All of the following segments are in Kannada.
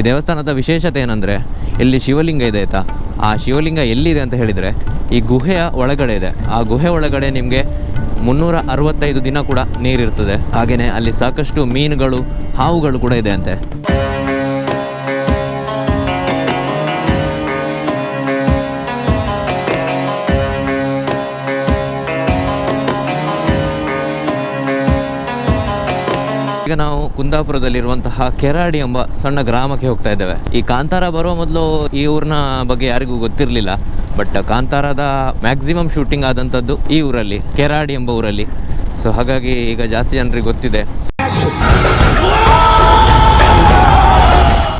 ಈ ದೇವಸ್ಥಾನದ ವಿಶೇಷತೆ ಏನಂದರೆ, ಇಲ್ಲಿ ಶಿವಲಿಂಗ ಇದೆ ಆಯಿತಾ? ಆ ಶಿವಲಿಂಗ ಎಲ್ಲಿದೆ ಅಂತ ಹೇಳಿದರೆ, ಈ ಗುಹೆಯ ಒಳಗಡೆ ಇದೆ. ಆ ಗುಹೆ ಒಳಗಡೆ ನಿಮಗೆ ಮುನ್ನೂರ ಅರವತ್ತೈದು ದಿನ ಕೂಡ ನೀರಿರ್ತದೆ. ಹಾಗೆಯೇ ಅಲ್ಲಿ ಸಾಕಷ್ಟು ಮೀನುಗಳು, ಹಾವುಗಳು ಕೂಡ ಇದೆ ಅಂತೆ. ನಾವು ಕುಂದಾಪುರದಲ್ಲಿರುವಂತಹ ಕೆರಾಡಿ ಎಂಬ ಸಣ್ಣ ಗ್ರಾಮಕ್ಕೆ ಹೋಗ್ತಾ ಇದ್ದೇವೆ. ಈ ಕಾಂತಾರ ಬರುವ ಮೊದಲು ಈ ಊರಿನ ಬಗ್ಗೆ ಯಾರಿಗೂ ಗೊತ್ತಿರಲಿಲ್ಲ. ಬಟ್ ಕಾಂತಾರದ ಮ್ಯಾಕ್ಸಿಮಮ್ ಶೂಟಿಂಗ್ ಆದಂಥದ್ದು ಈ ಊರಲ್ಲಿ, ಕೆರಾಡಿ ಎಂಬ ಊರಲ್ಲಿ. ಸೊ ಹಾಗಾಗಿ ಈಗ ಜಾಸ್ತಿ ಜನರಿಗೆ ಗೊತ್ತಿದೆ.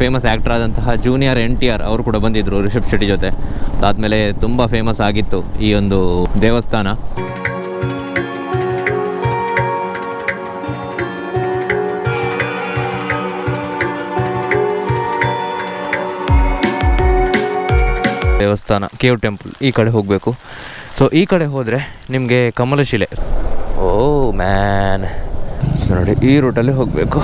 ಫೇಮಸ್ ಆ್ಯಕ್ಟರ್ ಆದಂತಹ ಜೂನಿಯರ್ ಎನ್ ಟಿ ಆರ್ ಅವರು ಕೂಡ ಬಂದಿದ್ದರು ರಿಷಬ್ ಶೆಟ್ಟಿ ಜೊತೆ. ಅದಾದಮೇಲೆ ತುಂಬ ಫೇಮಸ್ ಆಗಿತ್ತು ಈ ಒಂದು ದೇವಸ್ಥಾನ. ದೇವಸ್ಥಾನ ಕೇವ್ ಟೆಂಪಲ್ ಈ ಕಡೆ ಹೋಗಬೇಕು. ಸೊ ಈ ಕಡೆ ಹೋದರೆ ನಿಮಗೆ ಕಮಲಶಿಲೆ. ಓ ಮ್ಯಾನ್ ನೋಡಿ, ಈ ರೂಟಲ್ಲಿ ಹೋಗಬೇಕು.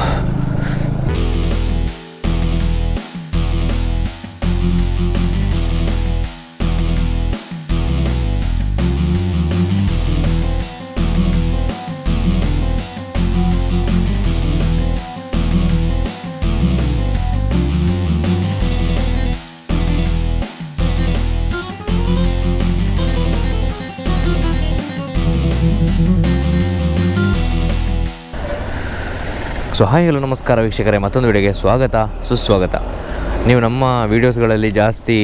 ಸೊ ಹಾಯ್ ಹಲೋ ನಮಸ್ಕಾರ ವೀಕ್ಷಕರೇ, ಮತ್ತೊಂದು ವಿಡಿಯೋಗೆ ಸ್ವಾಗತ, ಸುಸ್ವಾಗತ. ನೀವು ನಮ್ಮ ವೀಡಿಯೋಸ್ಗಳಲ್ಲಿ ಜಾಸ್ತಿ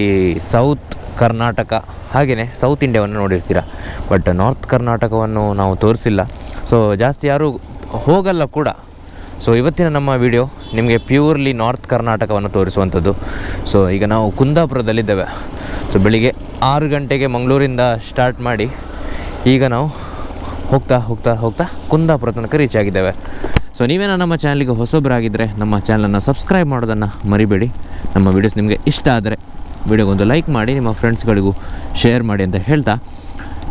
ಸೌತ್ ಕರ್ನಾಟಕ ಹಾಗೆಯೇ ಸೌತ್ ಇಂಡಿಯಾವನ್ನು ನೋಡಿರ್ತೀರ, ಬಟ್ ನಾರ್ತ್ ಕರ್ನಾಟಕವನ್ನು ನಾವು ತೋರಿಸಿಲ್ಲ. ಸೊ ಜಾಸ್ತಿ ಯಾರೂ ಹೋಗಲ್ಲ ಕೂಡ. ಸೊ ಇವತ್ತಿನ ನಮ್ಮ ವಿಡಿಯೋ ನಿಮಗೆ ಪ್ಯೂರ್ಲಿ ನಾರ್ತ್ ಕರ್ನಾಟಕವನ್ನು ತೋರಿಸುವಂಥದ್ದು. ಸೊ ಈಗ ನಾವು ಕುಂದಾಪುರದಲ್ಲಿದ್ದೇವೆ. ಸೊ ಬೆಳಿಗ್ಗೆ ಆರು ಗಂಟೆಗೆ ಮಂಗಳೂರಿಂದ ಸ್ಟಾರ್ಟ್ ಮಾಡಿ ಈಗ ನಾವು ಹೋಗ್ತಾ ಹೋಗ್ತಾ ಹೋಗ್ತಾ ಕುಂದಾಪುರ ತನಕ ರೀಚ್ ಆಗಿದ್ದೇವೆ. ಸೊ ನೀವೇನ ನಮ್ಮ ಚಾನಲ್ಗೆ ಹೊಸಬರಾಗಿದ್ದರೆ ನಮ್ಮ ಚಾನಲನ್ನು ಸಬ್ಸ್ಕ್ರೈಬ್ ಮಾಡೋದನ್ನು ಮರಿಬೇಡಿ. ನಮ್ಮ ವೀಡಿಯೋಸ್ ನಿಮಗೆ ಇಷ್ಟ ಆದರೆ ವಿಡಿಯೋಗೊಂದು ಲೈಕ್ ಮಾಡಿ, ನಿಮ್ಮ ಫ್ರೆಂಡ್ಸ್ಗಳಿಗೂ ಶೇರ್ ಮಾಡಿ ಅಂತ ಹೇಳ್ತಾ.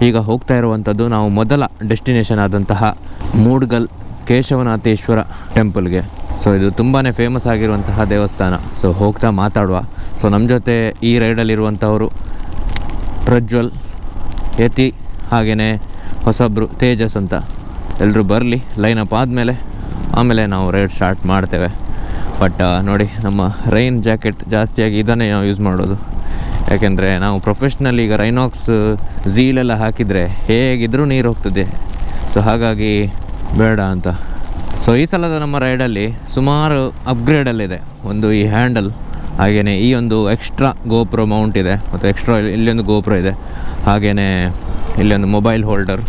ಈಗ ಹೋಗ್ತಾ ಇರುವಂಥದ್ದು ನಾವು ಮೊದಲ ಡೆಸ್ಟಿನೇಷನ್ ಆದಂತಹ ಮೂಡ್ಗಲ್ ಕೇಶವನಾಥೇಶ್ವರ ಟೆಂಪಲ್ಗೆ ಸೊ ಇದು ತುಂಬಾ ಫೇಮಸ್ ಆಗಿರುವಂತಹ ದೇವಸ್ಥಾನ. ಸೊ ಹೋಗ್ತಾ ಮಾತಾಡುವ. ಸೊ ನಮ್ಮ ಜೊತೆ ಈ ರೈಡಲ್ಲಿರುವಂಥವರು ಪ್ರಜ್ವಲ್, ಯತಿ ಹಾಗೆಯೇ ಹೊಸಬ್ರು ತೇಜಸ್ ಅಂತ. ಎಲ್ಲರೂ ಬರಲಿ ಲೈನಪ್ ಆದಮೇಲೆ ಆಮೇಲೆ ನಾವು ರೈಡ್ ಸ್ಟಾರ್ಟ್ ಮಾಡ್ತೇವೆ. ಬಟ್ ನೋಡಿ, ನಮ್ಮ ರೈನ್ ಜಾಕೆಟ್ ಜಾಸ್ತಿಯಾಗಿ ಇದನ್ನೇ ನಾವು ಯೂಸ್ ಮಾಡೋದು. ಯಾಕೆಂದರೆ ನಾವು ಪ್ರೊಫೆಷ್ನಲ್ ಈಗ ರೈನಾಕ್ಸ್ ಝೀಲೆಲ್ಲ ಹಾಕಿದರೆ ಹೇಗಿದ್ರೂ ನೀರು ಹೋಗ್ತದೆ. ಸೊ ಹಾಗಾಗಿ ಬೇಡ ಅಂತ. ಸೊ ಈ ಸಲದ ನಮ್ಮ ರೈಡಲ್ಲಿ ಸುಮಾರು ಅಪ್ಗ್ರೇಡಲ್ಲಿದೆ ಒಂದು ಈ ಹ್ಯಾಂಡಲ್ ಹಾಗೆಯೇ ಈ ಒಂದು ಎಕ್ಸ್ಟ್ರಾ ಗೋಪ್ರೋ ಮೌಂಟ್ ಇದೆ. ಮತ್ತು ಎಕ್ಸ್ಟ್ರಾ ಇಲ್ಲೊಂದು ಗೋಪ್ರೋ ಇದೆ. ಹಾಗೆಯೇ ಇಲ್ಲೊಂದು ಮೊಬೈಲ್ ಹೋಲ್ಡರ್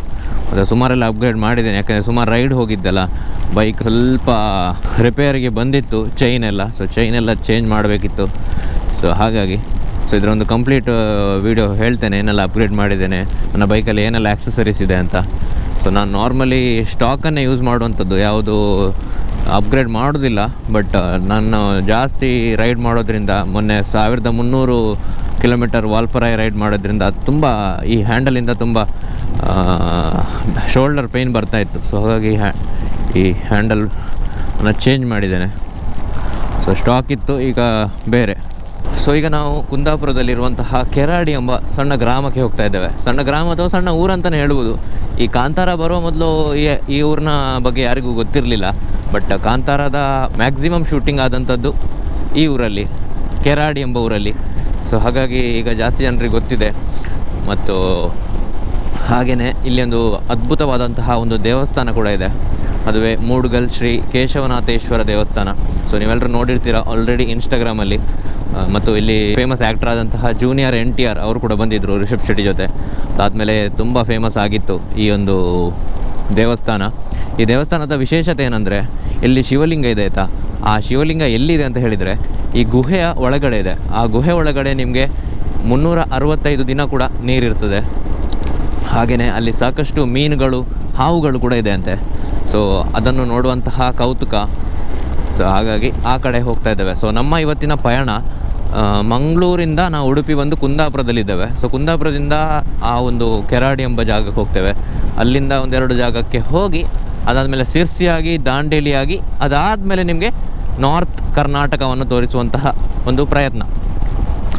ಮತ್ತು ಸುಮಾರೆಲ್ಲ ಅಪ್ಗ್ರೇಡ್ ಮಾಡಿದ್ದೇನೆ. ಯಾಕಂದರೆ ಸುಮಾರು ರೈಡ್ ಹೋಗಿದ್ದಲ್ಲ. ಬೈಕ್ ಸ್ವಲ್ಪ ರಿಪೇರಿಗೆ ಬಂದಿತ್ತು ಚೈನ್ ಎಲ್ಲ. ಸೊ ಚೈನ್ ಎಲ್ಲ ಚೇಂಜ್ ಮಾಡಬೇಕಿತ್ತು. ಸೊ ಹಾಗಾಗಿ ಸೊ ಇದರೊಂದು ಕಂಪ್ಲೀಟ್ ವೀಡಿಯೋ ಹೇಳ್ತೇನೆ, ಏನೆಲ್ಲ ಅಪ್ಗ್ರೇಡ್ ಮಾಡಿದ್ದೇನೆ, ನನ್ನ ಬೈಕಲ್ಲಿ ಏನೆಲ್ಲ ಆ್ಯಕ್ಸಸರೀಸ್ ಇದೆ ಅಂತ. ಸೊ ನಾನು ನಾರ್ಮಲಿ ಸ್ಟಾಕನ್ನೇ ಯೂಸ್ ಮಾಡುವಂಥದ್ದು. ಯಾವುದು ಅಪ್ಗ್ರೇಡ್ ಮಾಡೋದಿಲ್ಲ ಬಟ್ ನಾನು ಜಾಸ್ತಿ ರೈಡ್ ಮಾಡೋದ್ರಿಂದ, ಮೊನ್ನೆ ಸಾವಿರದ ಮುನ್ನೂರು ಕಿಲೋಮೀಟರ್ ವಾಲ್ಪರಾಯ್ ರೈಡ್ ಮಾಡೋದ್ರಿಂದ ಅದು ತುಂಬ ಈ ಹ್ಯಾಂಡಲಿಂದ ತುಂಬ ಶೋಲ್ಡರ್ ಪೇಯ್ನ್ ಬರ್ತಾಯಿತ್ತು ಸೊ ಹಾಗಾಗಿ ಹ್ಯಾ ಈ ಹ್ಯಾಂಡಲ್ ಚೇಂಜ್ ಮಾಡಿದ್ದೇನೆ. ಸೊ ಸ್ಟಾಕ್ ಇತ್ತು, ಈಗ ಬೇರೆ. ಸೊ ಈಗ ನಾವು ಕುಂದಾಪುರದಲ್ಲಿರುವಂತಹ ಕೆರಾಡಿ ಎಂಬ ಸಣ್ಣ ಗ್ರಾಮಕ್ಕೆ ಹೋಗ್ತಾ ಇದ್ದೇವೆ. ಸಣ್ಣ ಗ್ರಾಮ ಅಥವಾ ಸಣ್ಣ ಊರಂತಲೇ ಹೇಳ್ಬೋದು. ಈ ಕಾಂತಾರ ಬರುವ ಮೊದಲು ಈ ಈ ಊರಿನ ಬಗ್ಗೆ ಯಾರಿಗೂ ಗೊತ್ತಿರಲಿಲ್ಲ. ಬಟ್ ಕಾಂತಾರದ ಮ್ಯಾಕ್ಸಿಮಮ್ ಶೂಟಿಂಗ್ ಆದಂಥದ್ದು ಈ ಊರಲ್ಲಿ, ಕೆರಾಡಿ ಎಂಬ ಊರಲ್ಲಿ. ಸೊ ಹಾಗಾಗಿ ಈಗ ಜಾಸ್ತಿ ಜನರಿಗೆ ಗೊತ್ತಿದೆ. ಮತ್ತು ಹಾಗೆಯೇ ಇಲ್ಲಿ ಒಂದು ಅದ್ಭುತವಾದಂತಹ ಒಂದು ದೇವಸ್ಥಾನ ಕೂಡ ಇದೆ. ಅದುವೇ ಮೂಡ್ಗಲ್ ಶ್ರೀ ಕೇಶವನಾಥೇಶ್ವರ ದೇವಸ್ಥಾನ. ಸೊ ನೀವೆಲ್ಲರೂ ನೋಡಿರ್ತೀರ ಆಲ್ರೆಡಿ ಇನ್ಸ್ಟಾಗ್ರಾಮಲ್ಲಿ ಮತ್ತು ಇಲ್ಲಿ ಫೇಮಸ್ ಆ್ಯಕ್ಟರ್ ಆದಂತಹ ಜೂನಿಯರ್ ಎನ್ ಟಿ ಆರ್ ಅವರು ಕೂಡ ಬಂದಿದ್ದರು ರಿಷಬ್ ಶೆಟ್ಟಿ ಜೊತೆ. ಅದಾದಮೇಲೆ ತುಂಬ ಫೇಮಸ್ ಆಗಿತ್ತು ಈ ಒಂದು ದೇವಸ್ಥಾನ. ಈ ದೇವಸ್ಥಾನದ ವಿಶೇಷತೆ ಏನಂದರೆ, ಇಲ್ಲಿ ಶಿವಲಿಂಗ ಇದೆ ಆಯಿತಾ? ಆ ಶಿವಲಿಂಗ ಎಲ್ಲಿದೆ ಅಂತ ಹೇಳಿದರೆ, ಈ ಗುಹೆಯ ಒಳಗಡೆ ಇದೆ. ಆ ಗುಹೆ ಒಳಗಡೆ ನಿಮಗೆ ಮುನ್ನೂರ ಅರವತ್ತೈದು ದಿನ ಕೂಡ ನೀರಿರ್ತದೆ. ಹಾಗೆಯೇ ಅಲ್ಲಿ ಸಾಕಷ್ಟು ಮೀನುಗಳು, ಹಾವುಗಳು ಕೂಡ ಇದೆ ಅಂತೆ ಸೊ ಅದನ್ನು ನೋಡುವಂತಹ ಕೌತುಕ. ಸೊ ಹಾಗಾಗಿ ಆ ಕಡೆ ಹೋಗ್ತಾ ಇದ್ದೇವೆ. ಸೊ ನಮ್ಮ ಇವತ್ತಿನ ಪಯಣ ಮಂಗಳೂರಿಂದ ನಾವು ಉಡುಪಿ ಬಂದು ಕುಂದಾಪುರದಲ್ಲಿದ್ದೇವೆ. ಸೊ ಕುಂದಾಪುರದಿಂದ ಆ ಒಂದು ಕೆರಾಡಿ ಎಂಬ ಜಾಗಕ್ಕೆ ಹೋಗ್ತೇವೆ. ಅಲ್ಲಿಂದ ಒಂದೆರಡು ಜಾಗಕ್ಕೆ ಹೋಗಿ, ಅದಾದಮೇಲೆ ಸಿರ್ಸಿಯಾಗಿ, ದಾಂಡೇಲಿಯಾಗಿ, ಅದಾದಮೇಲೆ ನಿಮಗೆ ನಾರ್ತ್ ಕರ್ನಾಟಕವನ್ನು ತೋರಿಸುವಂತಹ ಒಂದು ಪ್ರಯತ್ನ.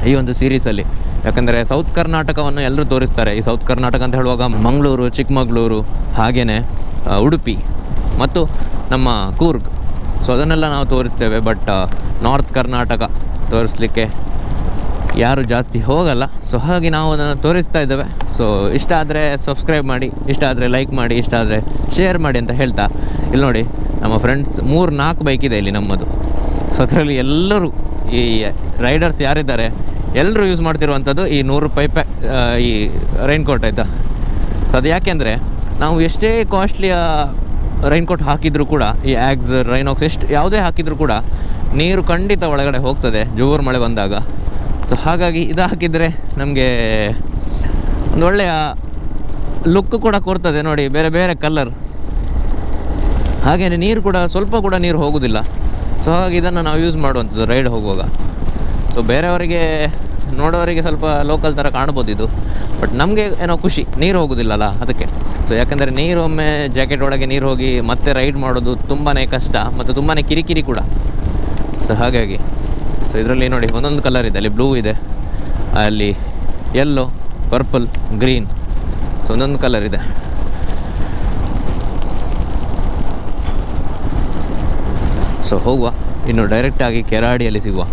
ಈ ಒಂದು ಸೀರೀಸಲ್ಲಿ ಯಾಕಂದರೆ ಸೌತ್ ಕರ್ನಾಟಕವನ್ನು ಎಲ್ಲರೂ ತೋರಿಸ್ತಾರೆ. ಈ ಸೌತ್ ಕರ್ನಾಟಕ ಅಂತ ಹೇಳುವಾಗ ಮಂಗಳೂರು, ಚಿಕ್ಕಮಗಳೂರು ಹಾಗೆಯೇ ಉಡುಪಿ ಮತ್ತು ನಮ್ಮ ಕೂರ್ಗ್. ಸೊ ಅದನ್ನೆಲ್ಲ ನಾವು ತೋರಿಸ್ತೇವೆ ಬಟ್ ನಾರ್ತ್ ಕರ್ನಾಟಕ ತೋರಿಸ್ಲಿಕ್ಕೆ ಯಾರು ಜಾಸ್ತಿ ಹೋಗಲ್ಲ. ಸೊ ಹಾಗೆ ನಾವು ಅದನ್ನು ತೋರಿಸ್ತಾ ಇದ್ದೇವೆ. ಸೊ ಇಷ್ಟ ಆದರೆ ಸಬ್ಸ್ಕ್ರೈಬ್ ಮಾಡಿ, ಇಷ್ಟ ಆದರೆ ಲೈಕ್ ಮಾಡಿ, ಇಷ್ಟ ಆದರೆ ಶೇರ್ ಮಾಡಿ ಅಂತ ಹೇಳ್ತಾ ಇಲ್ಲಿ ನೋಡಿ, ನಮ್ಮ ಫ್ರೆಂಡ್ಸ್ ಮೂರು ನಾಲ್ಕು ಬೈಕ್ ಇದೆ ಇಲ್ಲಿ ನಮ್ಮದು. ಸೊ ಅದರಲ್ಲಿ ಎಲ್ಲರೂ ಈ ರೈಡರ್ಸ್ ಯಾರಿದ್ದಾರೆ ಎಲ್ಲರೂ ಯೂಸ್ ಮಾಡ್ತಿರುವಂಥದ್ದು ಈ ನೂರು ರೂಪಾಯಿ ಪ್ಯಾ ಈ ರೈನ್ಕೋಟ್ ಆಯಿತಾ? ಸೊ ಅದು ಯಾಕೆಂದರೆ ನಾವು ಎಷ್ಟೇ ಕಾಸ್ಟ್ಲಿಯ ರೈನ್ಕೋಟ್ ಹಾಕಿದರೂ ಕೂಡ, ಈ ಆ್ಯಗ್ಸ್ ರೈನಾಕ್ಸ್ ಎಷ್ಟು ಯಾವುದೇ ಹಾಕಿದರೂ ಕೂಡ, ನೀರು ಖಂಡಿತ ಒಳಗಡೆ ಹೋಗ್ತದೆ, ಜೋರು ಮಳೆ ಬಂದಾಗ. ಸೊ ಹಾಗಾಗಿ ಇದು ಹಾಕಿದರೆ ನಮಗೆ ಒಂದು ಒಳ್ಳೆಯ ಲುಕ್ ಕೂಡ ಕೊಡ್ತದೆ ನೋಡಿ, ಬೇರೆ ಬೇರೆ ಕಲರ್ ಹಾಗೆಯೇ ನೀರು ಕೂಡ, ಸ್ವಲ್ಪ ಕೂಡ ನೀರು ಹೋಗೋದಿಲ್ಲ. ಸೊ ಹಾಗಾಗಿ ಇದನ್ನು ನಾವು ಯೂಸ್ ಮಾಡುವಂಥದ್ದು ರೈಡ್ ಹೋಗುವಾಗ. ಸೊ ಬೇರೆಯವರಿಗೆ, ನೋಡೋರಿಗೆ ಸ್ವಲ್ಪ ಲೋಕಲ್ ಥರ ಕಾಣ್ಬೋದು ಇದು. ಬಟ್ ನಮಗೆ ಏನೋ ಖುಷಿ, ನೀರು ಹೋಗೋದಿಲ್ಲಲ್ಲ ಅದಕ್ಕೆ. ಸೊ ಯಾಕಂದರೆ ನೀರು ಒಮ್ಮೆ ಜಾಕೆಟ್ ಒಳಗೆ ನೀರು ಹೋಗಿ ಮತ್ತೆ ರೈಡ್ ಮಾಡೋದು ತುಂಬಾ ಕಷ್ಟ, ಮತ್ತು ತುಂಬಾ ಕಿರಿಕಿರಿ ಕೂಡ. ಸೊ ಹಾಗಾಗಿ ಸೊ ಇದರಲ್ಲಿ ನೋಡಿ ಒಂದೊಂದು ಕಲರ್ ಇದೆ, ಅಲ್ಲಿ ಬ್ಲೂ ಇದೆ, ಅಲ್ಲಿ ಯೆಲ್ಲೋ ಪರ್ಪಲ್ ಗ್ರೀನ್ ಸೊ ಒಂದೊಂದು ಕಲರ್ ಇದೆ. ಸೊ ಹೋಗುವ. ಇನ್ನು ಡೈರೆಕ್ಟಾಗಿ ಕೆರಾಡಿಯಲ್ಲಿ ಸಿಗುವ.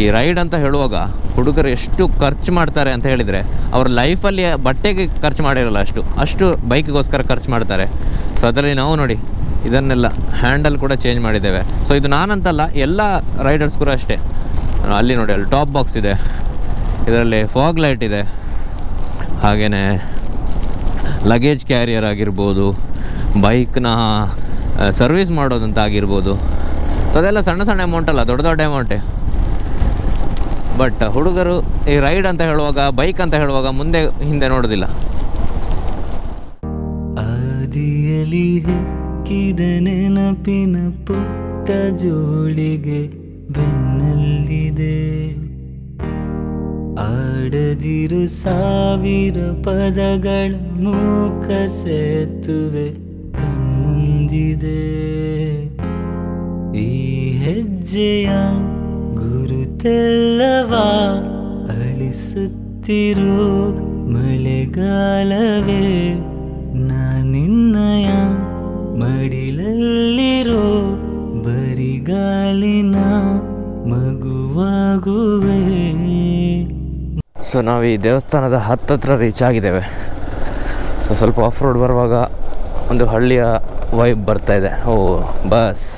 ಈ ರೈಡ್ ಅಂತ ಹೇಳುವಾಗ ಹುಡುಗರು ಎಷ್ಟು ಖರ್ಚು ಮಾಡ್ತಾರೆ ಅಂತ ಹೇಳಿದರೆ ಅವ್ರ ಲೈಫಲ್ಲಿ ಬಟ್ಟೆಗೆ ಖರ್ಚು ಮಾಡಿರಲ್ಲ ಅಷ್ಟು ಅಷ್ಟು ಬೈಕಿಗೋಸ್ಕರ ಖರ್ಚು ಮಾಡ್ತಾರೆ. ಸೊ ಅದರಲ್ಲಿ ನಾವು ನೋಡಿ, ಇದನ್ನೆಲ್ಲ ಹ್ಯಾಂಡಲ್ ಕೂಡ ಚೇಂಜ್ ಮಾಡಿದ್ದೇವೆ. ಸೊ ಇದು ನಾನಂತಲ್ಲ, ಎಲ್ಲ ರೈಡರ್ಸ್ ಕೂಡ ಅಷ್ಟೇ. ಅಲ್ಲಿ ನೋಡಿ, ಅಲ್ಲಿ ಟಾಪ್ ಬಾಕ್ಸ್ ಇದೆ, ಇದರಲ್ಲಿ ಫಾಗ್ ಲೈಟ್ ಇದೆ ಹಾಗೆಯೇ ಲಗೇಜ್ ಕ್ಯಾರಿಯರ್ ಆಗಿರ್ಬೋದು, ಬೈಕ್ನ ಸರ್ವಿಸ್ ಮಾಡೋದಂತ ಆಗಿರ್ಬೋದು. ಸೊ ಅದೆಲ್ಲ ಸಣ್ಣ ಸಣ್ಣ ಅಮೌಂಟ್ ಅಲ್ಲ, ದೊಡ್ಡ ದೊಡ್ಡ ಅಮೌಂಟೇ ಬಟ್ ಹುಡುಗರು ಈ ರೈಡ್ ಅಂತ ಹೇಳುವಾಗ ಬೈಕ್ ಅಂತ ಹೇಳುವಾಗ ಮುಂದೆ, ಹಿಂದೆ ನೋಡೋದಿಲ್ಲ. ಆದಿಯಲಿ ನೆನಪಿನ ಪುಟ್ಟ ಜೋಳಿಗೆ ಬೆನ್ನಲ್ಲಿದೆ. ಆಡದಿರು ಸಾವಿರ ಪದಗಳ ಮೂಕ ಸೇತುವೆ ಕಣ್ಮುಂದಿದೆ. ಈ ಹೆಜ್ಜೆಯ ಗುರುತೆಲ್ಲವ ಅಳಿಸುತ್ತಿರು ಮಳೆಗಾಲವೇ? ನಾನಿನ್ನಯ ಮಡಿಲಲ್ಲಿರೋ ಬರಿಗಾಲಿನ ಮಗುವಾಗುವೆ. ಸೊ ನಾವು ಈ ದೇವಸ್ಥಾನದ ಹತ್ತತ್ರ ರೀಚ್ ಆಗಿದ್ದೇವೆ. ಸೊ ಸ್ವಲ್ಪ ಆಫ್ ರೋಡ್ ಬರುವಾಗ ಒಂದು ಹಳ್ಳಿಯ ವೈಬ್ ಬರ್ತಾ ಇದೆ. ಓ ಬಸ್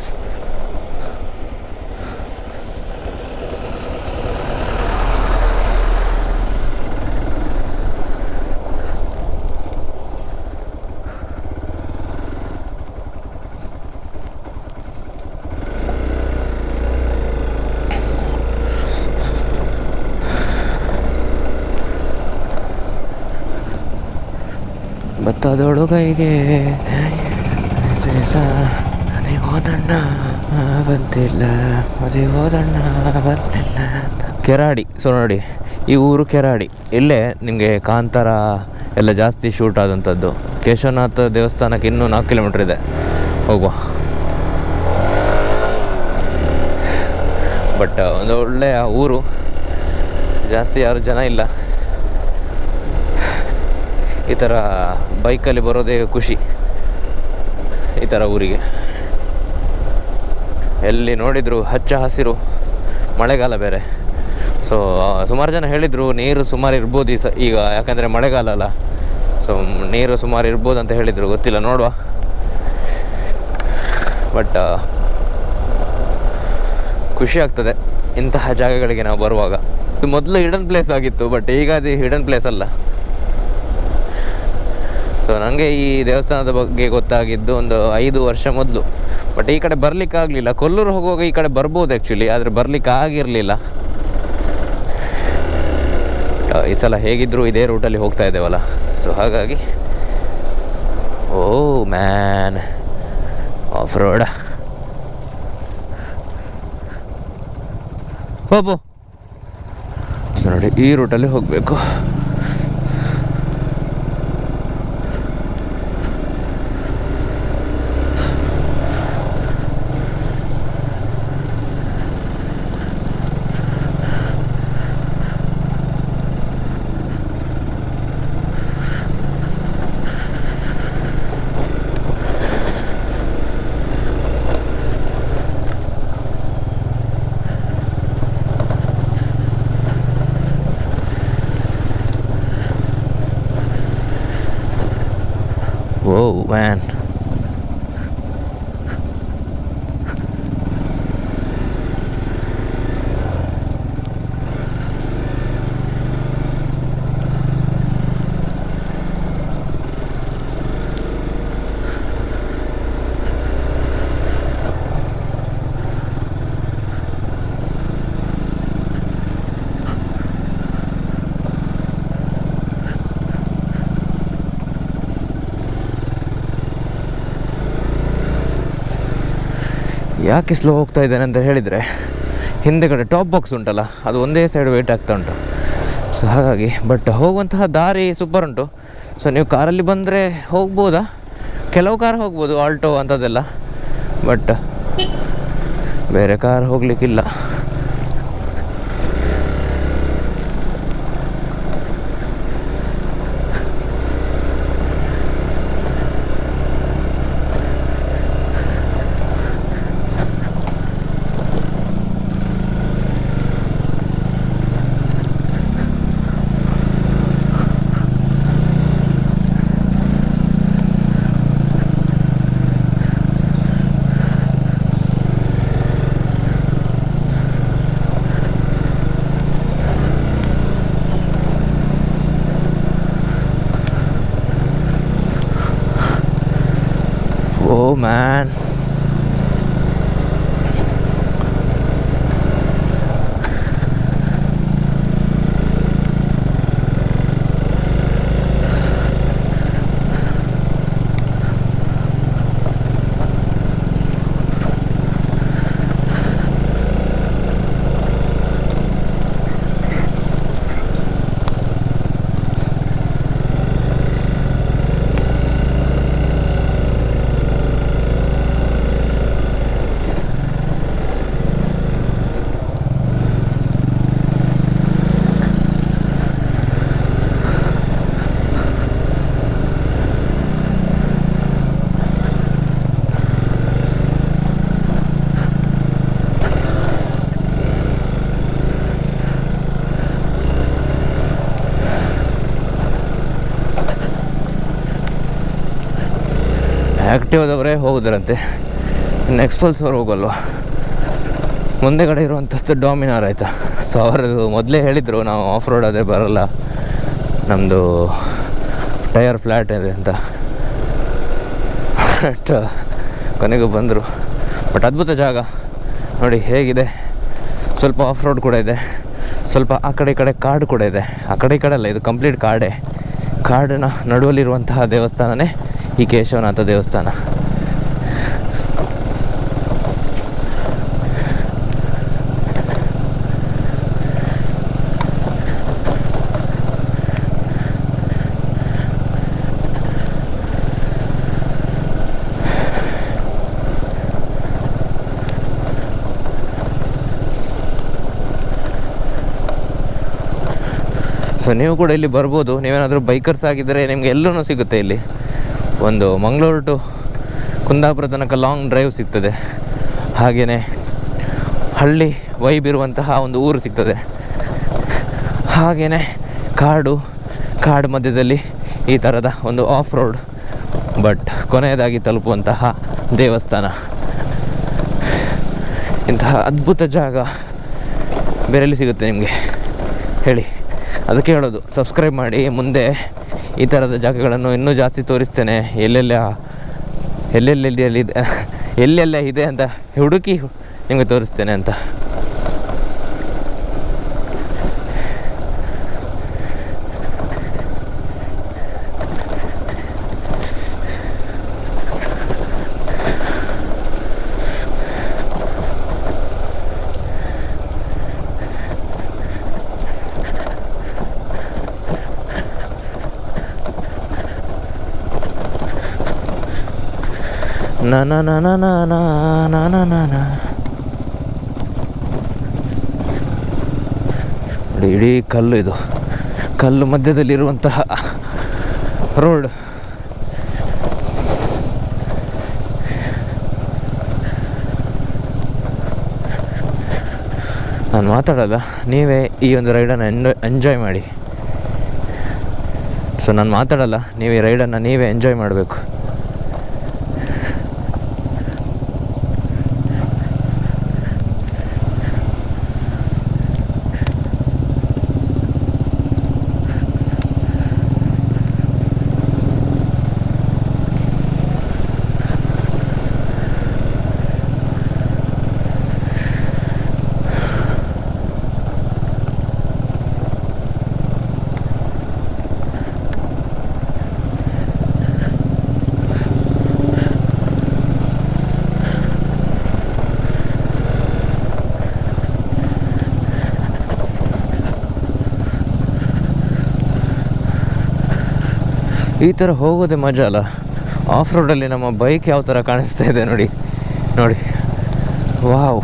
ಭತ್ತದೊಳಗೈಗೆ ಅದೇ ಹೋದಣ್ಣ ಬಂತಿಲ್ಲ ಅದೇ ಹೋದಣ್ಣ, ಬಂದಿಲ್ಲ ಕೆರಾಡಿ, ಸೊ ನೋಡಿ, ಈ ಊರು ಕೆರಾಡಿ. ಇಲ್ಲೇ ನಿಮಗೆ ಕಾಂತಾರ ಎಲ್ಲ ಜಾಸ್ತಿ ಶೂಟ್ ಆದಂಥದ್ದು. ಕೇಶವನಾಥ ದೇವಸ್ಥಾನಕ್ಕೆ ಇನ್ನೂ ನಾಲ್ಕು ಕಿಲೋಮೀಟ್ರ್ ಇದೆ. ಹೋಗುವ. ಬಟ್ ಒಂದು ಒಳ್ಳೆಯ ಊರು. ಜಾಸ್ತಿ ಯಾರು ಜನ ಇಲ್ಲ. ಈ ಥರ ಬೈಕಲ್ಲಿ ಬರೋದೇ ಖುಷಿ. ಈ ಥರ ಊರಿಗೆ. ಎಲ್ಲಿ ನೋಡಿದ್ರು ಹಚ್ಚ ಹಸಿರು, ಮಳೆಗಾಲ ಬೇರೆ. ಸೊ ಸುಮಾರು ಜನ ಹೇಳಿದರು ನೀರು ಸುಮಾರು ಇರ್ಬೋದು ಈ ಸ, ಈಗ ಯಾಕಂದರೆ ಮಳೆಗಾಲ ಅಲ್ಲ. ಸೊ ನೀರು ಸುಮಾರು ಇರ್ಬೋದು ಅಂತ ಹೇಳಿದರು, ಗೊತ್ತಿಲ್ಲ, ನೋಡುವ. ಬಟ್ ಖುಷಿ ಆಗ್ತದೆ ಇಂತಹ ಜಾಗಗಳಿಗೆ ನಾವು ಬರುವಾಗ. ಇದು ಮೊದಲು ಹಿಡನ್ ಪ್ಲೇಸ್ ಆಗಿತ್ತು ಬಟ್ ಈಗ ಅದು ಹಿಡನ್ ಪ್ಲೇಸ್ ಅಲ್ಲ. ಸೊ ನನಗೆ ಈ ದೇವಸ್ಥಾನದ ಬಗ್ಗೆ ಗೊತ್ತಾಗಿದ್ದು ಒಂದು ಐದು ವರ್ಷ ಮೊದಲು. ಬಟ್ ಈ ಕಡೆ ಬರ್ಲಿಕ್ಕೆ ಆಗಲಿಲ್ಲ. ಕೊಲ್ಲೂರು ಹೋಗುವಾಗ ಈ ಕಡೆ ಬರ್ಬೋದು ಆ್ಯಕ್ಚುಲಿ ಆದರೆ ಬರ್ಲಿಕ್ಕೆ ಆಗಿರಲಿಲ್ಲ. ಈ ಸಲ ಹೇಗಿದ್ದರೂ ಇದೇ ರೂಟಲ್ಲಿ ಹೋಗ್ತಾ ಇದ್ದೇವಲ್ಲ. ಸೊ ಹಾಗಾಗಿ, ಓ ಮ್ಯಾನ್ ಆಫ್ ರೋಡ್ ಹೋಗು. ನೋಡಿ, ಈ ರೂಟಲ್ಲಿ ಹೋಗಬೇಕು ಮ್ಯಾನ್ ಯಾಕೆ ಸ್ಲೋ ಹೋಗ್ತಾ ಇದ್ದಾನೆ ಅಂತ ಹೇಳಿದರೆ, ಹಿಂದೆಗಡೆ ಟಾಪ್ ಬಾಕ್ಸ್ ಉಂಟಲ್ಲ, ಅದು ಒಂದೇ ಸೈಡ್ ವೇಟ್ ಆಗ್ತಾ ಉಂಟು. ಸೊ ಹಾಗಾಗಿ ಬಟ್ ಹೋಗುವಂತಹ ದಾರಿ ಸೂಪರ್ ಉಂಟು. ಸೊ ನೀವು ಕಾರಲ್ಲಿ ಬಂದರೆ ಹೋಗ್ಬೋದಾ? ಕೆಲವು ಕಾರ್ ಹೋಗ್ಬೋದು ಆಲ್ಟೋ ಅಂಥದ್ದೆಲ್ಲ ಬಟ್ ಬೇರೆ ಕಾರ್ ಹೋಗಲಿಕ್ಕಿಲ್ಲ ಓ ಮ್ಯಾನ್ ಆ್ಯಕ್ಟಿವ್ದವರೇ ಹೋಗಿದ್ರಂತೆ. ಇನ್ನು ಎಕ್ಸ್ಪಲ್ಸವ್ರು ಹೋಗಲ್ವ? ಮುಂದೆ ಕಡೆ ಇರುವಂಥದ್ದು ಡಾಮಿನಾರ್ ಆಯಿತಾ? ಸೊ ಅವರದು ಮೊದಲೇ ಹೇಳಿದರು, ನಾವು ಆಫ್ ರೋಡ್ ಆದರೆ ಬರಲ್ಲ. ನಮ್ಮದು ಟಯರ್ ಫ್ಲ್ಯಾಟ್ ಇದೆ ಅಂತ. ಬಟ್ ಕೊನೆಗೂ ಬಂದರು. ಬಟ್ ಅದ್ಭುತ ಜಾಗ. ನೋಡಿ, ಹೇಗಿದೆ? ಸ್ವಲ್ಪ ಆಫ್ ರೋಡ್ ಕೂಡ ಇದೆ. ಸ್ವಲ್ಪ ಆ ಕಡೆ ಈ ಕಡೆ ಕಾಡು ಕೂಡ ಇದೆ. ಆ ಕಡೆ ಈ ಕಡೆ ಅಲ್ಲ, ಇದು ಕಂಪ್ಲೀಟ್ ಕಾಡೇ. ಕಾಡಿನ ನಡುವಲ್ಲಿರುವಂತಹ ದೇವಸ್ಥಾನನೇ ಈ ಕೇಶವನಾಥ ದೇವಸ್ಥಾನ. ಸೊ ನೀವು ಕೂಡ ಇಲ್ಲಿ ಬರ್ಬೋದು. ನೀವೇನಾದರೂ ಬೈಕರ್ಸ್ ಆಗಿದ್ದರೆ ನಿಮಗೆ ಎಲ್ಲೂ ಸಿಗುತ್ತೆ ಇಲ್ಲಿ. ಒಂದು ಮಂಗಳೂರು ಟು ಕುಂದಾಪುರ ತನಕ ಲಾಂಗ್ ಡ್ರೈವ್ ಸಿಗ್ತದೆ. ಹಾಗೆಯೇ ಹಳ್ಳಿ ವೈಬ್ ಇರುವಂತಹ ಒಂದು ಊರು ಸಿಗ್ತದೆ. ಹಾಗೆಯೇ ಕಾಡು ಕಾಡು ಮಧ್ಯದಲ್ಲಿ ಈ ಥರದ ಒಂದು ಆಫ್ ರೋಡ್ ಬಟ್ ಕೊನೆಯದಾಗಿ ತಲುಪುವಂತಹ ದೇವಸ್ಥಾನ. ಇಂತಹ ಅದ್ಭುತ ಜಾಗ ಬೇರೆಲ್ಲಿ ಸಿಗುತ್ತೆ ನಿಮಗೆ? ಹೇಳಿ. ಅದಕ್ಕೆ ಹೇಳೋದು ಸಬ್ಸ್ಕ್ರೈಬ್ ಮಾಡಿ, ಮುಂದೆ ಈ ಥರದ ಜಾಗಗಳನ್ನು ಇನ್ನೂ ಜಾಸ್ತಿ ತೋರಿಸ್ತೇನೆ. ಎಲ್ಲೆಲ್ಲ ಎಲ್ಲೆಲ್ಲೆಲ್ಲಿ ಎಲ್ಲಿದೆ ಎಲ್ಲೆಲ್ಲ ಇದೆ ಅಂತ ಹುಡುಕಿ ನಿಮಗೆ ತೋರಿಸ್ತೇನೆ ಅಂತ. Na na na na na na na na ನ. ನೋಡಿ ಇಡೀ ಕಲ್ಲು ಇದು. ಕಲ್ಲು ಮಧ್ಯದಲ್ಲಿರುವಂತಹ ರೋಡ್ ನಾನು ಮಾತಾಡಲ್ಲ, ನೀವೇ ಈ ಒಂದು ರೈಡನ್ನು ಎಂಜಾಯ್ ಎಂಜಾಯ್ ಮಾಡಿ. ಸೊ ನಾನು ಮಾತಾಡಲ್ಲ, ನೀವು ಈ ರೈಡನ್ನು ನೀವೇ ಎಂಜಾಯ್ ಮಾಡಬೇಕು. ಈ ಥರ ಹೋಗೋದೇ ಮಜಾ ಅಲ್ಲ. ಆಫ್ ರೋಡಲ್ಲಿ ನಮ್ಮ ಬೈಕ್ ಯಾವ ಥರ ಕಾಣಿಸ್ತಾ ಇದೆ ನೋಡಿ. ನೋಡಿ. ವಾವ್.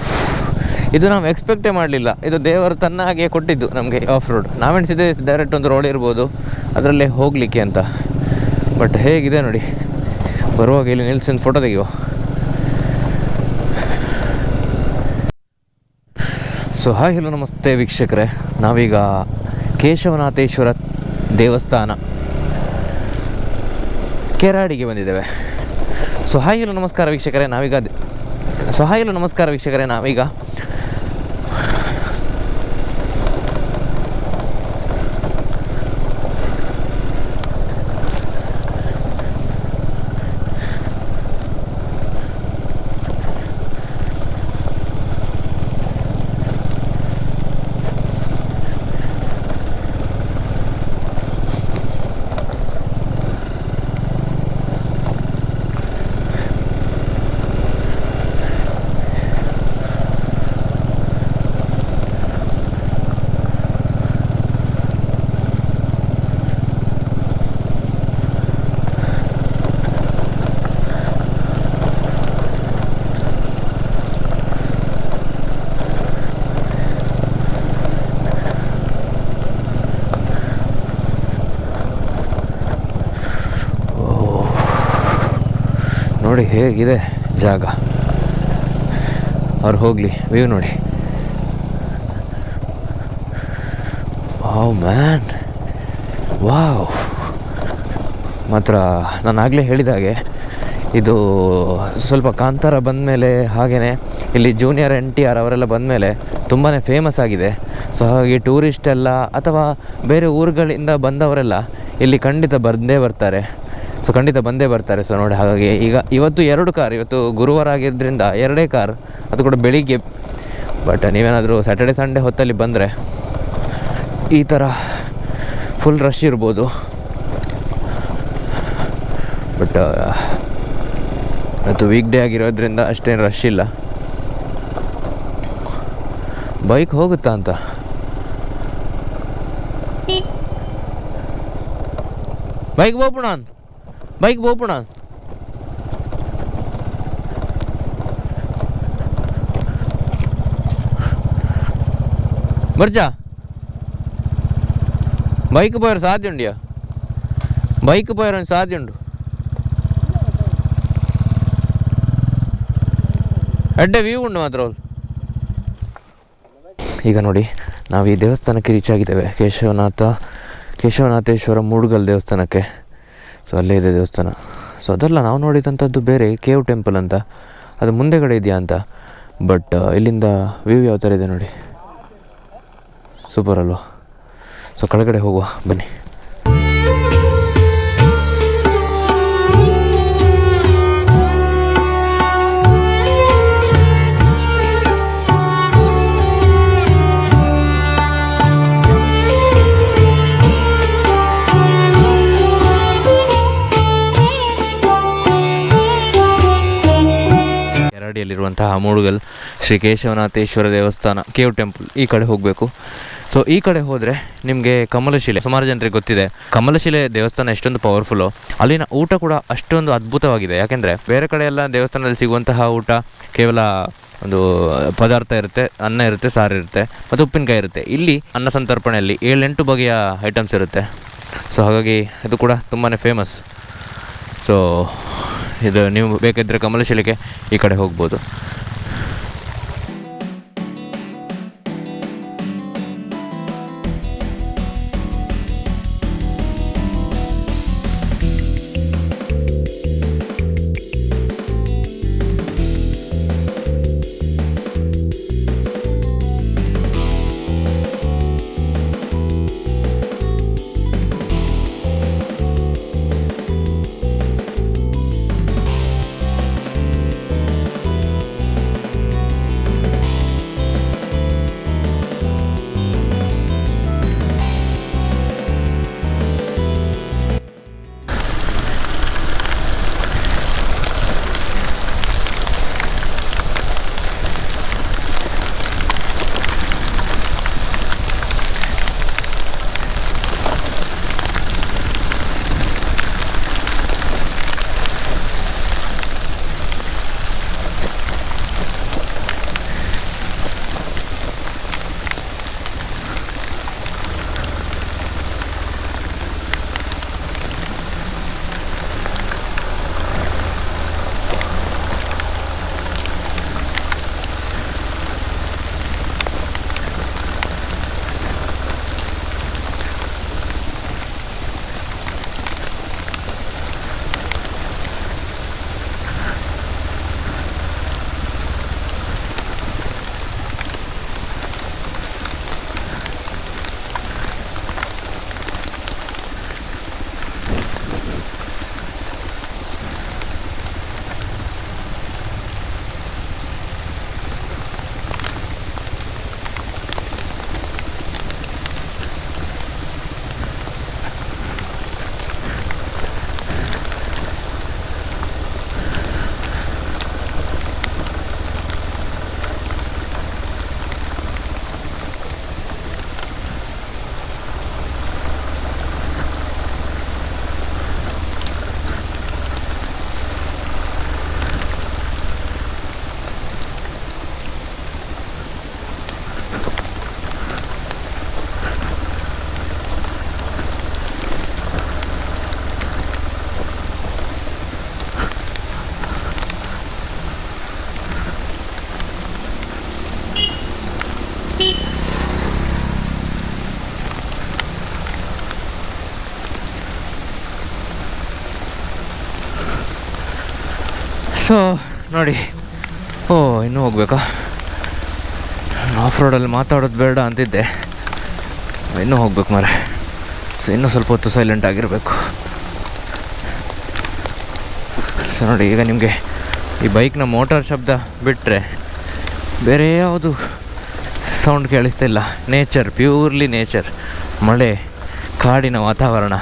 ಇದು ನಾವು ಎಕ್ಸ್ಪೆಕ್ಟೇ ಮಾಡಲಿಲ್ಲ. ಇದು ದೇವರು ತನ್ನ ಹಾಗೆ ಕೊಟ್ಟಿದ್ದು ನಮಗೆ ಆಫ್ ರೋಡ್ ನಾವೆಣಿಸಿದೆ ಡೈರೆಕ್ಟ್ ಒಂದು ರೋಡ್ ಇರ್ಬೋದು. ಅದರಲ್ಲೇ ಹೋಗಲಿಕ್ಕೆ ಅಂತ. ಬಟ್ ಹೇಗಿದೆ ನೋಡಿ. ಬರುವಾಗ ಇಲ್ಲಿ ನಿಲ್ಸಿದ್ದು ಫೋಟೋ ತೆಗೆಯುವ. ಸೊ ಹಾಯ್ ಹಲೋ ನಮಸ್ತೆ, ವೀಕ್ಷಕರೇ. ನಾವೀಗ ಕೇಶವನಾಥೇಶ್ವರ ದೇವಸ್ಥಾನ. ಕೆರಾಡಿಗೆ ಬಂದಿದ್ದೇವೆ. ಸೊ ಹಾಯ್ ನಮಸ್ಕಾರ ವೀಕ್ಷಕರೇ ನಾವೀಗ ಸೊ ಹಾಯ್ ನಮಸ್ಕಾರ ವೀಕ್ಷಕರೇ ನಾವೀಗ ನೋಡಿ ಹೇಗಿದೆ ಜಾಗ. ಅವ್ರು ಹೋಗಲಿ ವ್ಯೂ ನೋಡಿ. Wow man. ವಾವ್. ಮಾತ್ರ ನಾನು ಆಗಲೇ ಹೇಳಿದ ಹಾಗೆ, ಇದು ಸ್ವಲ್ಪ ಕಾಂತಾರ ಬಂದಮೇಲೆ ಹಾಗೆಯೇ ಇಲ್ಲಿ ಜೂನಿಯರ್ ಎನ್ ಟಿ ಆರ್ ಅವರೆಲ್ಲ ಬಂದಮೇಲೆ ತುಂಬಾ ಫೇಮಸ್ ಆಗಿದೆ. ಸೊ ಹಾಗಾಗಿ ಟೂರಿಸ್ಟ್ ಎಲ್ಲ ಅಥವಾ ಬೇರೆ ಊರುಗಳಿಂದ ಬಂದವರೆಲ್ಲ ಇಲ್ಲಿ ಖಂಡಿತ ಬಂದೇ ಬರ್ತಾರೆ. ಸೊ ಖಂಡಿತ ಬಂದೇ ಬರ್ತಾರೆ. ಸೊ ನೋಡಿ, ಹಾಗಾಗಿ ಈಗ ಇವತ್ತು ಎರಡು ಕಾರ್ ಇವತ್ತು ಗುರುವಾರ ಆಗಿದ್ದರಿಂದ ಎರಡೇ ಕಾರ್ ಅದು ಕೂಡ ಬೆಳಿಗ್ಗೆ. ಬಟ್ ನೀವೇನಾದರೂ ಸ್ಯಾಟರ್ಡೆ ಸಂಡೇ ಹೊತ್ತಲ್ಲಿ ಬಂದರೆ ಈ ಥರ ಫುಲ್ ರಶ್ ಇರ್ಬೋದು. ಬಟ್ ಇವತ್ತು ವೀಕ್ ಡೇ ಆಗಿರೋದ್ರಿಂದ ಅಷ್ಟೇನು ರಶ್ ಇಲ್ಲ. ಬೈಕ್ ಹೋಗುತ್ತಾ ಅಂತ? ಬೈಕ್ ಬೋಪುಣ ಬೈಕ್ ಬೋಪುಣ ಬರ್ಜಾ బైక్ పోయారు సాధ్యం ఉండియా బైక్ పోయారు సాధ్యం ఉండు ಅಡ್ಡೆ ವ್ಯೂ ಉಂಡು ಮಾತ್ರ ಅವ್ರು ಈಗ ನೋಡಿ ನಾವು ಈ ದೇವಸ್ಥಾನಕ್ಕೆ ರೀಚ್ ಆಗಿದ್ದೇವೆ ಕೇಶವನಾಥ ಕೇಶವನಾಥೇಶ್ವರ ಮೂಡುಗಲ್ ದೇವಸ್ಥಾನಕ್ಕೆ ಸೊ ಅಲ್ಲೇ ಇದೆ ದೇವಸ್ಥಾನ. ಸೊ ಅದಲ್ಲ, ನಾವು ನೋಡಿದಂಥದ್ದು ಬೇರೆ, ಕೇವ್ ಟೆಂಪಲ್ ಅಂತ. ಅದು ಮುಂದೆಗಡೆ ಇದೆಯಾ ಅಂತ. ಬಟ್ ಇಲ್ಲಿಂದ ವ್ಯೂ ಯಾವ ಥರ ಇದೆ ನೋಡಿ. ಸೂಪರ್ ಅಲ್ವಾ? ಸೊ ಕೆಳಗಡೆ ಹೋಗುವ, ಬನ್ನಿ. ಕೆರಾಡಿಯಲ್ಲಿರುವಂತಹ ಮೂಡುಗಲ್ ಶ್ರೀ ಕೇಶವನಾಥೇಶ್ವರ ದೇವಸ್ಥಾನ, ಕೇವ್ ಟೆಂಪಲ್ ಈ ಕಡೆ ಹೋಗಬೇಕು. ಸೊ ಈ ಕಡೆ ಹೋದರೆ ನಿಮಗೆ ಕಮಲಶಿಲೆ, ಸುಮಾರು ಜನರಿಗೆ ಗೊತ್ತಿದೆ. ಕಮಲಶಿಲೆ ದೇವಸ್ಥಾನ ಎಷ್ಟೊಂದು ಪವರ್ಫುಲ್ಲು ಅಲ್ಲಿನ ಊಟ ಕೂಡ ಅಷ್ಟೊಂದು ಅದ್ಭುತವಾಗಿದೆ. ಯಾಕೆಂದರೆ ಬೇರೆ ಕಡೆ ಎಲ್ಲ ದೇವಸ್ಥಾನದಲ್ಲಿ ಸಿಗುವಂತಹ ಊಟ ಕೇವಲ ಒಂದು ಪದಾರ್ಥ ಇರುತ್ತೆ, ಅನ್ನ ಇರುತ್ತೆ, ಸಾರು ಇರುತ್ತೆ, ಮತ್ತು ಉಪ್ಪಿನಕಾಯಿ ಇರುತ್ತೆ. ಇಲ್ಲಿ ಅನ್ನ ಸಂತರ್ಪಣೆಯಲ್ಲಿ ಏಳೆಂಟು ಬಗೆಯ ಐಟಮ್ಸ್ ಇರುತ್ತೆ. ಸೊ ಹಾಗಾಗಿ ಅದು ಕೂಡ ತುಂಬಾ ಫೇಮಸ್ ಸೊ ಇದು ನೀವು ಬೇಕಿದ್ದರೆ ಕಮಲಶಿಲೆಗೆ ಈ ಕಡೆ ಹೋಗ್ಬೋದು. ಸೊ ನೋಡಿ. ಓ, ಇನ್ನೂ ಹೋಗ್ಬೇಕಾ? ಆಫ್ ರೋಡಲ್ಲಿ ಮಾತಾಡೋದು ಬೇಡ ಅಂತಿದ್ದೆ. ಇನ್ನೂ ಹೋಗ್ಬೇಕು ಮರೆ ಸೊ ಇನ್ನೂ ಸ್ವಲ್ಪ ಹೊತ್ತು ಸೈಲೆಂಟ್ ಆಗಿರಬೇಕು. ಸೊ ನೋಡಿ, ಈಗ ನಿಮಗೆ ಈ ಬೈಕ್ನ ಮೋಟಾರ್ ಶಬ್ದ ಬಿಟ್ಟರೆ ಬೇರೆ ಯಾವುದು ಸೌಂಡ್ ಕೇಳಿಸ್ತಿಲ್ಲ ನೇಚರ್ ಪ್ಯೂರ್ಲಿ ನೇಚರ್ ಮಳೆ, ಕಾಡಿನ ವಾತಾವರಣ,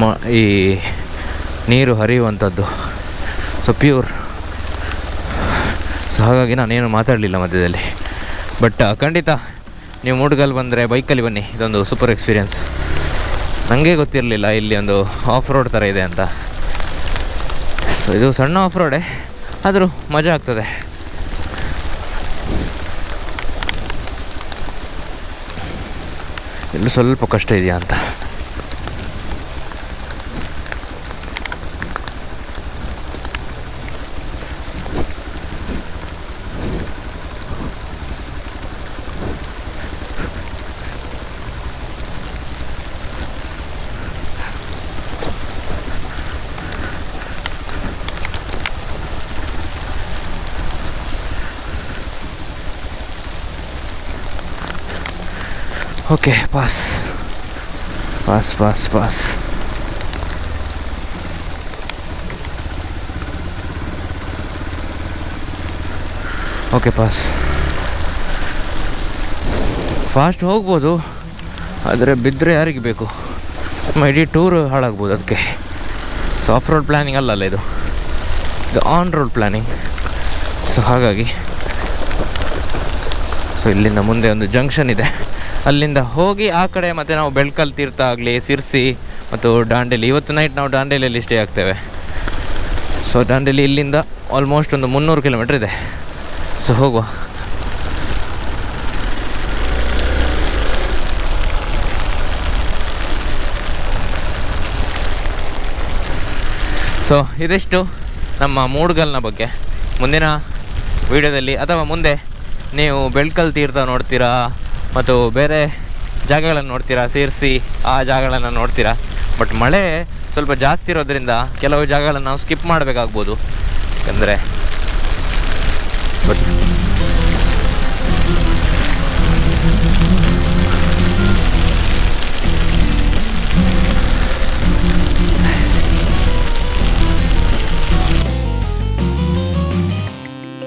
ಮ, ಈ ನೀರು ಹರಿಯುವಂಥದ್ದು. ಸೊ ಪ್ಯೂರ್ ಸೊ ಹಾಗಾಗಿ ನಾನೇನು ಮಾತಾಡಲಿಲ್ಲ ಮಧ್ಯದಲ್ಲಿ. ಬಟ್ ಖಂಡಿತ ನೀವು ಮೂಡ್ಗಲ್ ಬಂದರೆ ಬೈಕಲ್ಲಿ ಬನ್ನಿ. ಇದೊಂದು ಸೂಪರ್ ಎಕ್ಸ್ಪೀರಿಯನ್ಸ್ ನನಗೆ ಗೊತ್ತಿರಲಿಲ್ಲ ಇಲ್ಲಿ ಒಂದು ಆಫ್ ರೋಡ್ ಥರ ಇದೆ ಅಂತ. ಸೊ ಇದು ಸಣ್ಣ ಆಫ್ ರೋಡೇ ಆದರೂ ಮಜಾ ಆಗ್ತದೆ. ಇಲ್ಲಿ ಸ್ವಲ್ಪ ಕಷ್ಟ ಇದೆಯಾ ಅಂತ. Okay, pass. Pass pass pass. Okay, pass. Fast ಹೋಗ್ಬೋದು, ಆದರೆ ಬಿದ್ದರೆ ಯಾರಿಗೆ ಬೇಕು? ನಮ್ಮ ಇಡೀ ಟೂರ್ ಹಾಳಾಗ್ಬೋದು ಅದಕ್ಕೆ. ಸೊ ಆಫ್ ರೋಡ್ ಪ್ಲ್ಯಾನಿಂಗ್ ಅಲ್ಲಲ್ಲ ಇದು. ಇದು ಆನ್ ರೋಡ್ ಪ್ಲ್ಯಾನಿಂಗ್ ಸೊ ಹಾಗಾಗಿ. ಸೊ ಇಲ್ಲಿಂದ ಮುಂದೆ ಒಂದು ಜಂಕ್ಷನ್ ಇದೆ. ಅಲ್ಲಿಂದ ಹೋಗಿ ಆ ಕಡೆ ಮತ್ತು ನಾವು ಬೆಳ್ಕಲ್ ತೀರ್ಥ ಆಗಲಿ, ಸಿರ್ಸಿ ಮತ್ತು ದಾಂಡೇಲಿ. ಇವತ್ತು ನೈಟ್ ನಾವು ದಾಂಡೇಲಿಯಲ್ಲಿ ಸ್ಟೇ ಆಗ್ತೇವೆ. ಸೊ ದಾಂಡೇಲಿ ಇಲ್ಲಿಂದ ಆಲ್ಮೋಸ್ಟ್ ಒಂದು ಮುನ್ನೂರು ಕಿಲೋಮೀಟ್ರ್ ಇದೆ. ಸೊ ಹೋಗುವ. ಸೊ ಇದಿಷ್ಟು ನಮ್ಮ ಮೂಡ್ಗಲ್ನ ಬಗ್ಗೆ. ಮುಂದಿನ ವಿಡಿಯೋದಲ್ಲಿ ಅಥವಾ ಮುಂದೆ ನೀವು ಬೆಳ್ಕಲ್ ತೀರ್ಥ ನೋಡ್ತೀರಾ? ಮತ್ತು ಬೇರೆ ಜಾಗಗಳನ್ನು ನೋಡ್ತೀರಾ, ಸೇರಿಸಿ ಆ ಜಾಗಗಳನ್ನು ನೋಡ್ತೀರಾ? ಬಟ್ ಮಳೆ ಸ್ವಲ್ಪ ಜಾಸ್ತಿ ಇರೋದ್ರಿಂದ ಕೆಲವು ಜಾಗಗಳನ್ನು ನಾವು ಸ್ಕಿಪ್ ಮಾಡಬೇಕಾಗ್ಬೋದು. ಯಾಕಂದರೆ ಬಟ್